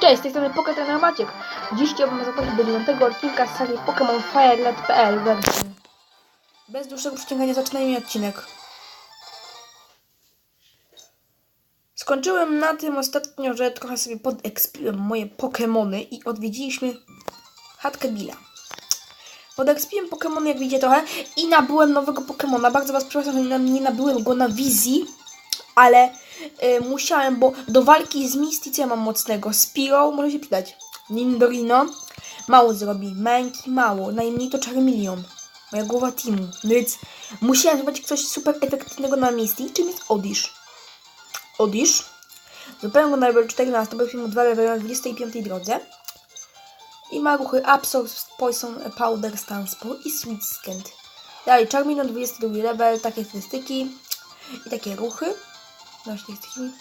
Cześć, z tej strony Pokétrener Maciek. Dziś chciałbym zaprosić do 9 odcinka z serii Pokémon FireLet.pl wersji. Bez dłuższego przyciągania zaczynajmy odcinek. Skończyłem na tym ostatnio, że trochę sobie podekspiłem moje Pokémony i odwiedziliśmy chatkę Billa. Podekspiłem Pokémony, jak widzicie trochę, i nabyłem nowego Pokémona. Bardzo was przepraszam, że nie nabyłem go na wizji, ale y, musiałem, bo do walki z Misty co ja mam mocnego? Spiro może się przydać. Nindorino mało zrobi. Męki mało. Najmniej to Charmeleon. Moja głowa teamu. No więc musiałem zobaczyć coś super efektywnego na Misty, czym jest Odish. Odish. Zupełnie go na level 14, bo film 2 level na 25 drodze. I ma ruchy Absorb, Poison, Powder, Stanspore i Sweet Scent. Dalej, Charmeleon 22 level, takie statystyki i takie ruchy. Właśnie jesteśmy.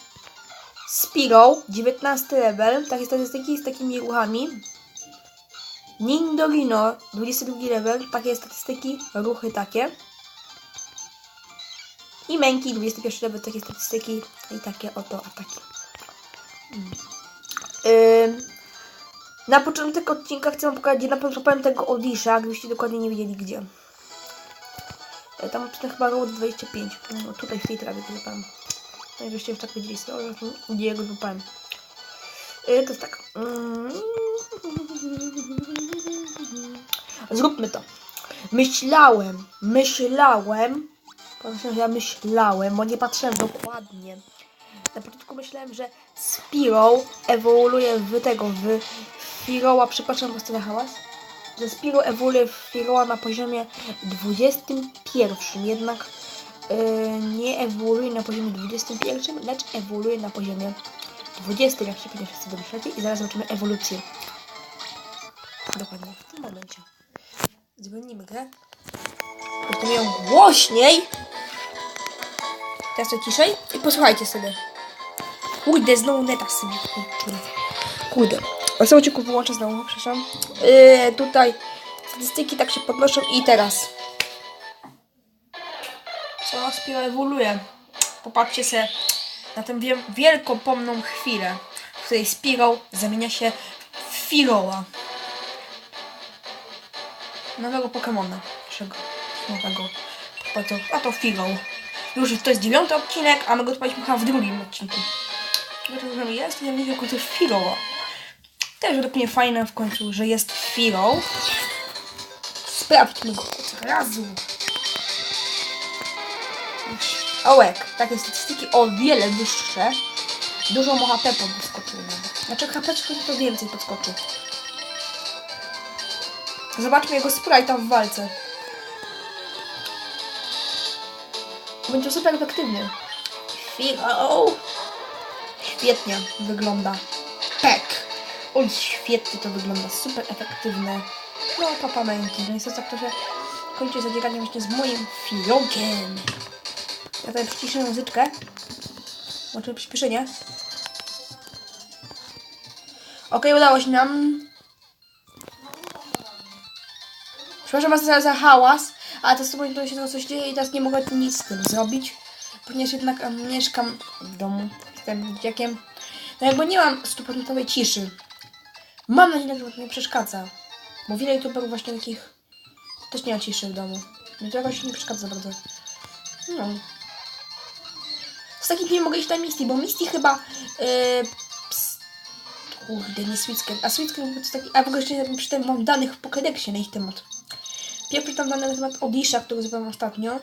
Spiro, 19 level, takie statystyki z takimi ruchami. Nindorino, 22 level, takie statystyki, ruchy takie. I Męki, 21 level, takie statystyki i takie oto ataki. Ym, na początek odcinka chcę wam pokazać, gdzie na pewno tego Odisha, gdybyście dokładnie nie wiedzieli gdzie. E, Tam odcinek chyba Road 25. No, tutaj w tej trawie to złapałem. No żeście już tak wiedzieli sobie, gdzie ja go złapałem. E, To jest tak. Mm. Zróbmy to. Myślałem, myślałem, powiem, że ja myślałem, bo nie patrzyłem dokładnie. Na początku myślałem, że Spiro ewoluuje w tego, w Firoła, przepraszam, bo na hałas, że Spiro ewoluuje w Firoła na poziomie 21, jednak yy, nie ewoluuje na poziomie 21, lecz ewoluuje na poziomie 20, jak się pewnie wszyscy domyślacie i zaraz zobaczymy ewolucję. Dokładnie w tym momencie. Dzwonimy grę. Będę ją głośniej. Teraz to ciszej i posłuchajcie sobie. Kurde, znowu neta sobie. Kurde. Kurde. O co odcinku wyłączę znowu, przepraszam. Yy, tutaj statystyki tak się podnoszą i teraz. Co Spiro ewoluuje. Popatrzcie sobie na tę wiel wielką pomną chwilę, w której Spiro zamienia się w Firoła. Nowego Pokemona. Naszego nowego. A to, a to Firo. Już to jest dziewiąty odcinek, a my go odpaliśmy chyba w drugim odcinku. Dlaczego jest? Ja mówię, to jest Firo. Też według mnie fajne w końcu, że jest Firo. Sprawdźmy go od razu. Ołek, takie statystyki o wiele wyższe. Dużo mu HP podskoczyło. Znaczy HP to więcej podskoczył. Zobaczmy jego sprite'a w walce. Będzie super efektywny. Firo! Świetnie wygląda. Tak. Oj, świetnie to wygląda. Super efektywne. No, papa męki. No niestety to się kończy zadzieranie właśnie z moim firokiem. Ja tutaj przyciszę muzyczkę. Włączymy przyspieszenie. Okej, udało się nam. Przepraszam was za, za hałas, ale to z tobą to się coś dzieje i teraz nie mogę nic z tym zrobić, ponieważ jednak mieszkam w domu, jestem dzieciakiem. No jakby nie mam stuprocentowej ciszy. Mam nadzieję, że to nie przeszkadza, bo wiele youtuberów właśnie takich też nie ma ciszy w domu. Mnie to jakoś nie przeszkadza bardzo. No. Takich nie mogę iść na Misty, bo Misty chyba... Yy, ps, kurde, nie Switscape. A Switscape to taki... A w ogóle jeszcze przy tym mam danych w Pokédexie na ich temat. Pierwszy tam dane na temat Odisha, który zrobiłam ostatnio.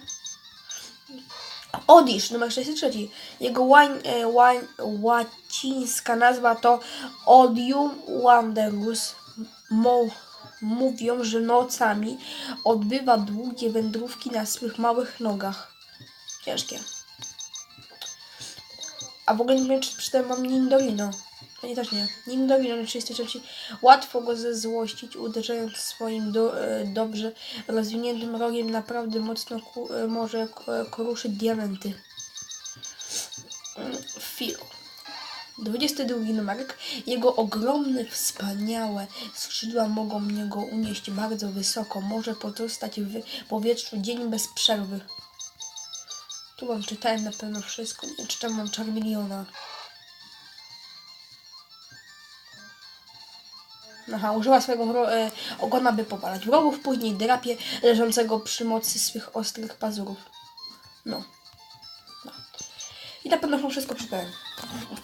Odish, numer 63. Jego łań, e, łań, łacińska nazwa to Odium Wanderus. Mo, mówią, że nocami odbywa długie wędrówki na swych małych nogach. Ciężkie. A w ogóle nie wiem, czy czytałem mam Nindorino. To nie też nie. Nindorino na 33. Łatwo go zezłościć, uderzając swoim do, e, dobrze rozwiniętym rogiem. Naprawdę mocno ku, e, może k- kruszyć diamenty. Phil. 22 numerek. Jego ogromne, wspaniałe skrzydła mogą mnie go unieść bardzo wysoko. Może pozostać w powietrzu dzień bez przerwy. Tu wam czytałem na pewno wszystko. Nie czytam mam Charmeleona. Aha, używa swojego e, ogona, by pobalać wrogów, później drapie leżącego przy mocy swych ostrych pazurów. No. no. I na pewno wszystko przeczytałem.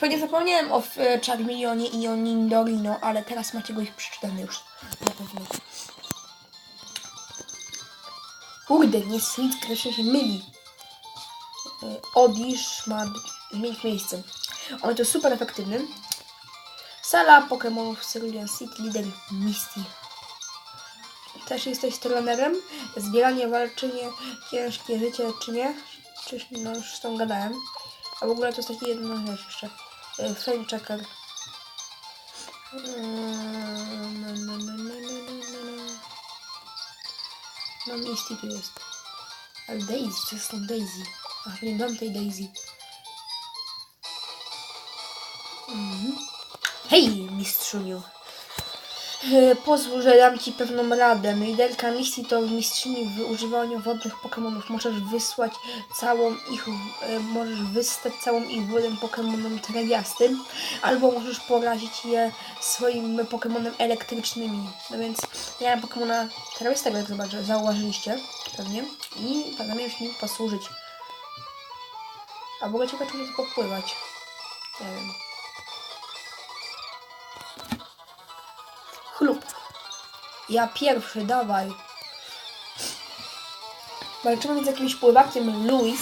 Pewnie zapomniałem o e, i o Nindorino, ale teraz macie go ich przeczytane już. Na pewno. Kurde, nie Sweet, się myli. Odish ma zmienić miejsce. On to jest super efektywny. Sala Pokémonów Cerulean City, lider Misty. Też jesteś trenerem. Zbieranie, walczenie, ciężkie życie, czy nie? Czy no już z tą gadałem. A w ogóle to jest taki jedna rzecz jeszcze. E, Frame checker. No, no, no, no, Misty tu jest. Ale Daisy, co jest Daisy? Ach, dam tej Daisy. Mhm. Hej, mistrzuniu. E, Pozwól, że dam ci pewną radę. Liderka misji to mistrzyni w używaniu wodnych Pokémonów. Możesz wysłać całą ich, e, możesz wystać całą ich wodę Pokémonom trawiastym, albo możesz porazić je swoim Pokémonem elektrycznymi. No więc ja mam Pokémona trawiastego, jak zobaczę, zauważyliście pewnie. I się nim posłużyć. A ogóle ciekawe, czy tylko pływać. Nie wiem. Chlub. Ja pierwszy, dawaj. Walczymy z jakimś pływakiem Louis.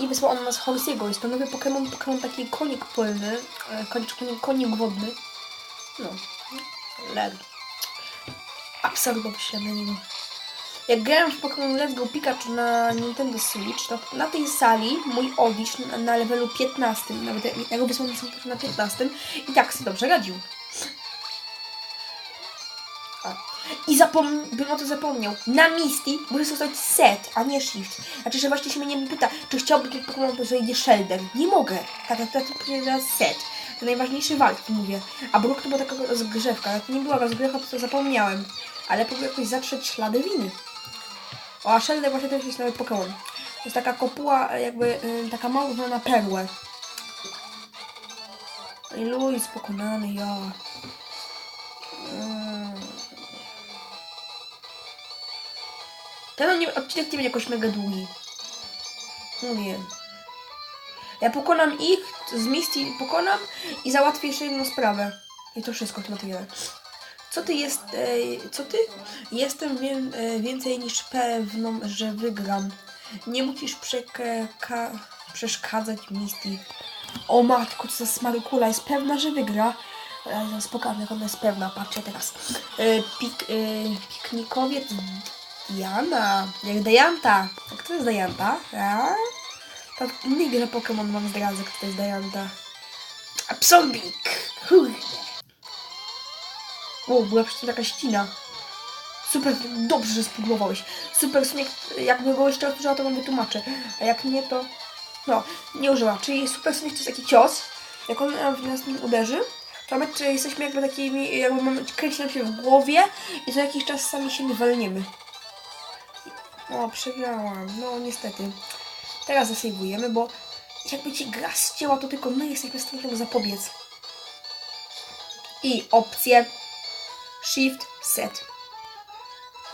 I wysłał on nas Horsiego. Jest to nowy Pokémon, Pokémon taki konik polny, e, konik, konik, wodny. No. Ler. Absorbował się na niego. Jak grałem w Pokémon Let's Go Pikachu na Nintendo Switch, to na tej sali mój Odish na, na levelu 15, nawet jak go na 15 i tak sobie dobrze radził. I zapom- bym o to zapomniał. Na Misty muszę zostać set, a nie shift. Znaczy, że właśnie się mnie nie pyta, czy chciałbym jakiś Pokémon, to zejdzie Shelder. Nie mogę. Tak, tak, tak, tak, set. To najważniejsze walki, mówię. A Brook to była taka rozgrzewka. Jak nie była rozgrzewka, to, to zapomniałem. Ale próbuję jakoś zatrzeć ślady winy. O, a Shelder właśnie też jest nowy Pokémon. To jest taka kopuła, jakby y, taka mało znana perłę. I Louis pokonany, ja. Mm. Ten nie, odcinek nie będzie jakoś mega długi. Nie. Ja pokonam ich, z Misty pokonam i załatwię jeszcze jedną sprawę. I to wszystko w tym. Co ty jest... E, co ty? Jestem e, więcej niż pewną, że wygram. Nie musisz przeszkadzać Misty. O matko, co za smarykula. Jest pewna, że wygra. Ale zaraz pokażę, jak ona jest pewna. Patrzcie teraz. E, pik, e, piknikowiec Diana. Jak Dajanta. A kto jest Dajanta? A? Grze Pokémon wam zdradzę, kto to jest Dajanta. Absolbik. Kurde. O, była przecież taka ścina. Super, dobrze, że spróbowałeś. Super, w sumie, jakby go jeszcze użyła, to wam wytłumaczę. A jak nie, to... No, nie użyła. Czyli super sumie to jest taki cios. Jak on e, w nas uderzy, to my jesteśmy jakby takimi, jakby mamy, kręci nam się w głowie i co jakiś czas sami się walniemy. O, przegrałam. No, niestety. Teraz zasejwujemy, bo jakby ci gra ścięła, to tylko my jesteśmy w stanie tego zapobiec. I opcje Shift Set.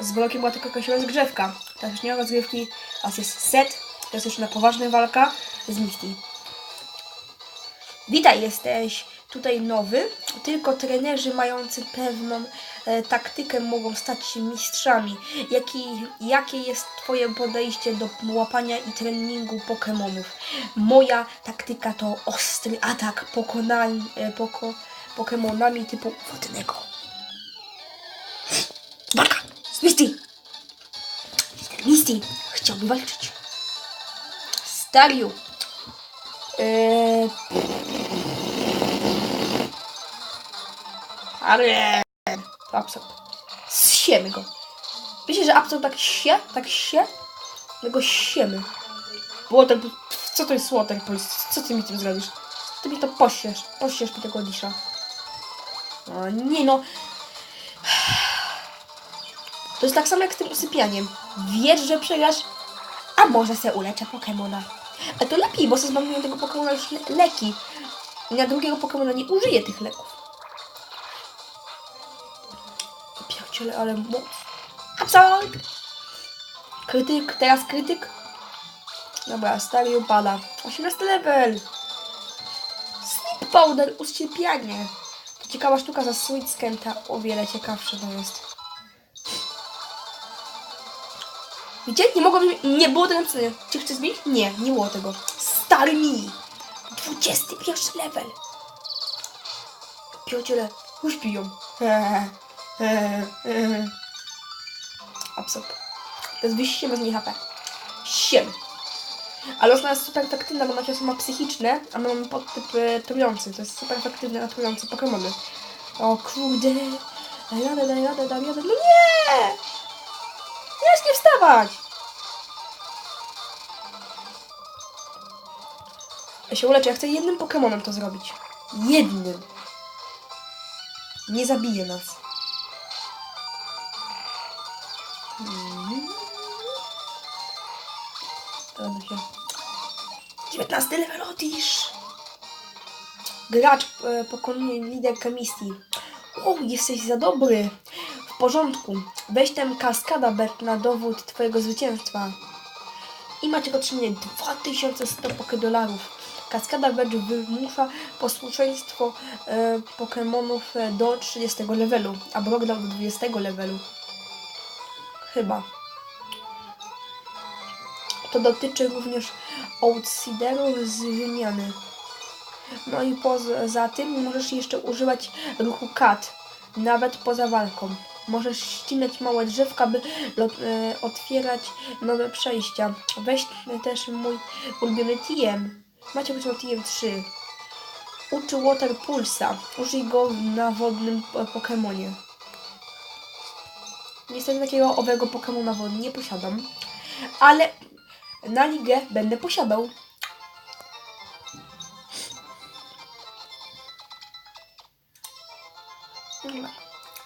Z blokiem była tylko jakaś rozgrzewka. Teraz już nie ma rozgrywki, a jest set. Jest już na poważna walka z Misty. Witaj, jesteś tutaj nowy. Tylko trenerzy mający pewną e, taktykę mogą stać się mistrzami. Jaki, jakie jest Twoje podejście do łapania i treningu Pokémonów? Moja taktyka to ostry atak pokonań, e, poko, Pokémonami typu wodnego. Walka z Misty! Misty chciałby walczyć. Stariu. Eee... Ale... Absurd. Zsiemy go. Wiecie, że Absurd tak sie? Tak sie? My go siemy. Water... Co to jest Waterpulse? Co ty mi tym zrobisz? Ty mi to posiesz. Posiesz mi tego disza. O, nie no. To jest tak samo jak z tym usypianiem. Wiesz, że przegrasz, a może se uleczę Pokemona. A to lepiej, bo se zbawiłem tego Pokemona już le leki. Na drugiego Pokemona nie użyję tych leków. Ciele, ale moc. Absolut! Krytyk, teraz krytyk. Dobra, stary upada. 18 level. Sleep powder, usypianie. To ciekawa sztuka za Sweet Skenta. O wiele ciekawsze to jest. Widzicie? Nie mogłem... Nie było tego napisane. Czy chcesz zmienić? Nie, nie było tego. Stary mi. 21 level. Już piją. Absurd. To jest wyjście bez niej HP. 7. Ale ona jest super efektywna, bo macie ma psychiczne, a my mamy podtyp trujący. To jest super efektywne na trujące Pokémony. O kurde. Daj radę, daj radę, daj radę. No nie! Nie wstawać! Ja się uleczę, ja chcę jednym Pokémonem to zrobić. Jednym. Nie zabije nas. Się... 19 level Otisz! Gracz e, pokonuje lider Kamistii. O, jesteś za dobry. Porządku. Weź ten kaskada bet na dowód twojego zwycięstwa. I macie otrzymanie 2100 dolarów. Kaskada Badge wymusza posłuszeństwo e, Pokémonów e, do 30 levelu, a Brogdał do 20 levelu. Chyba. To dotyczy również Outsiderów z wymiany. No i poza tym możesz jeszcze używać ruchu kat, nawet poza walką. Możesz ścinać małe drzewka, by e, otwierać nowe przejścia. Weź też mój ulubiony TM. Macie być TM 3. Uczy Water Pulsa. Użyj go na wodnym e, Pokemonie. Niestety takiego owego Pokemona wodny nie posiadam. Ale na ligę będę posiadał.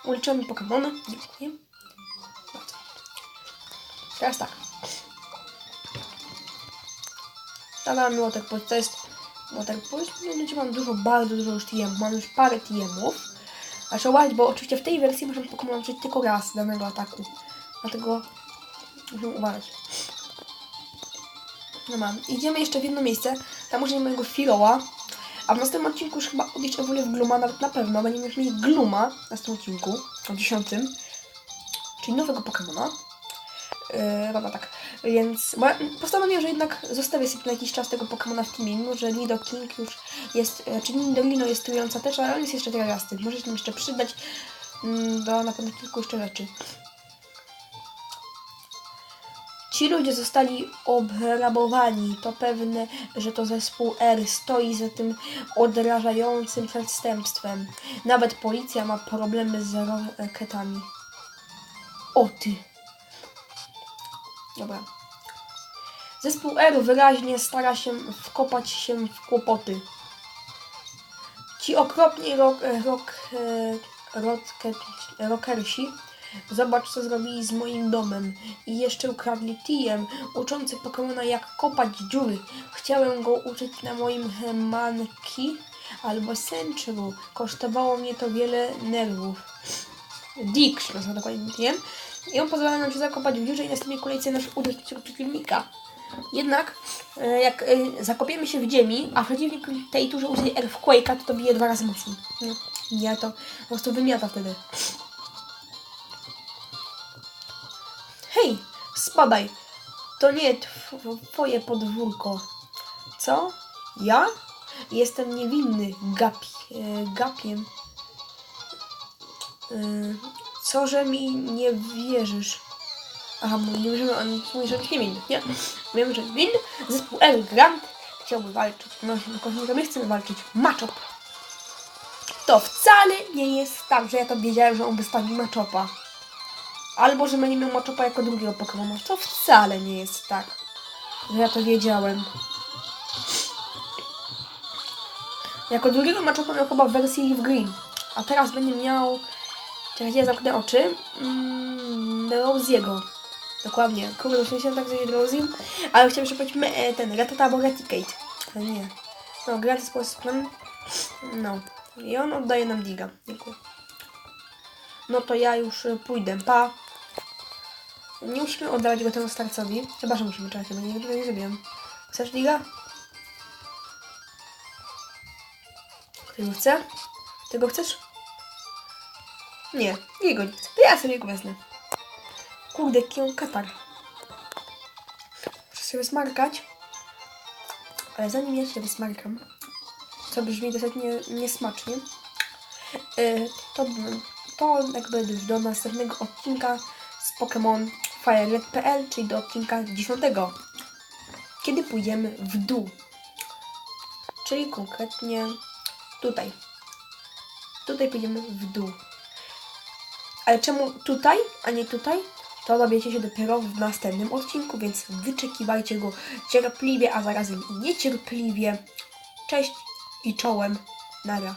Uliczymy Pokemony. Dziękuję. Teraz tak. Mi Water Pulse. To jest Water Pulse. Mianowicie mam dużo, bardzo dużo już TM. Mam już parę TM-ów. Trzeba uważać, bo oczywiście w tej wersji możemy Pokemon użyć tylko raz danego ataku. Dlatego musimy uważać. Dobra, idziemy jeszcze w jedno miejsce. Tam użyjemy mojego Filoa. A w następnym odcinku już chyba odejść ewoluję w Gluma, nawet na pewno. Będziemy mieli Gluma w następnym odcinku, w dziesiątym. Czyli nowego Pokemona. Yy, dobra, tak. Więc bo ja postanowiłem, że jednak zostawię sobie na jakiś czas tego Pokemona w teamie, mimo że Nido King już jest, e, czyli Nidorino jest trująca też, ale on jest jeszcze terrasty. Może się jeszcze przydać mm, do na pewno kilku jeszcze rzeczy. Ci ludzie zostali obrabowani. To pewne, że to zespół R stoi za tym odrażającym przestępstwem. Nawet policja ma problemy z rakietami. O ty! Dobra. Zespół R wyraźnie stara się wkopać się w kłopoty. Ci okropni rok, rok, e, rocket, rockersi Zobacz, co zrobili z moim domem. I jeszcze ukradli TM, uczący Pokemona jak kopać dziury. Chciałem go uczyć na moim Manki albo Sentru. Kosztowało mnie to wiele nerwów. Dix, nazywa dokładnie TM. I on pozwala nam się zakopać w dziurze i następnie kolejce nasz uderz przeciwnika. Jednak, e, jak e, zakopiemy się w ziemi, a przeciwnik tej turze użyje Earthquake'a, to to bije dwa razy mocniej. Nie, nie to po prostu wymiata wtedy. Spadaj. To nie tw- twoje podwórko. Co? Ja? Jestem niewinny, gapi, gapiem. E, co, że mi nie wierzysz? Aha, mówi, nie wierzymy, on mówi, że jest niewinny, nie? Wiem, że winny. Zespół L Grant chciałby walczyć. No, no, my chcemy walczyć. Machop. To wcale nie jest tak, że ja to wiedziałem, że on wystawi Machopa. Albo, że będziemy Machopa jako drugiego Pokemona. To wcale nie jest tak, że ja to wiedziałem. Jako drugiego Machopa miał chyba w wersji Leaf Green. A teraz będzie miał... Czekajcie, ja zamknę oczy. Mm, Rosiego. Dokładnie. Kurde, myślałem tak, że jest Rosie. Ale chciałem jeszcze powiedzieć me- ten, Ratata albo Raticate. Ale nie. No, gratis plan. No. I on oddaje nam Diga. Dziękuję. no to ja już pójdę. Pa. Nie musimy oddawać go temu starcowi. Chyba, że musimy czekać, bo nie, nie zrobiłem. Chcesz liga? Ktoś go chce? Ty go chcesz? Nie, jego nie chcę. Ja sobie go wezmę. Kurde, jaki on katar. Muszę się wysmarkać. Ale zanim ja się wysmarkam, co brzmi dosyć nie, niesmacznie, yy, to, to jakby już do następnego odcinka z Pokémon FireRed.pl, czyli do odcinka 10, kiedy pójdziemy w dół. Czyli konkretnie tutaj. Tutaj pójdziemy w dół. Ale czemu tutaj, a nie tutaj? To dowiecie się dopiero w następnym odcinku, więc wyczekiwajcie go cierpliwie, a zarazem niecierpliwie. Cześć i czołem. Nara.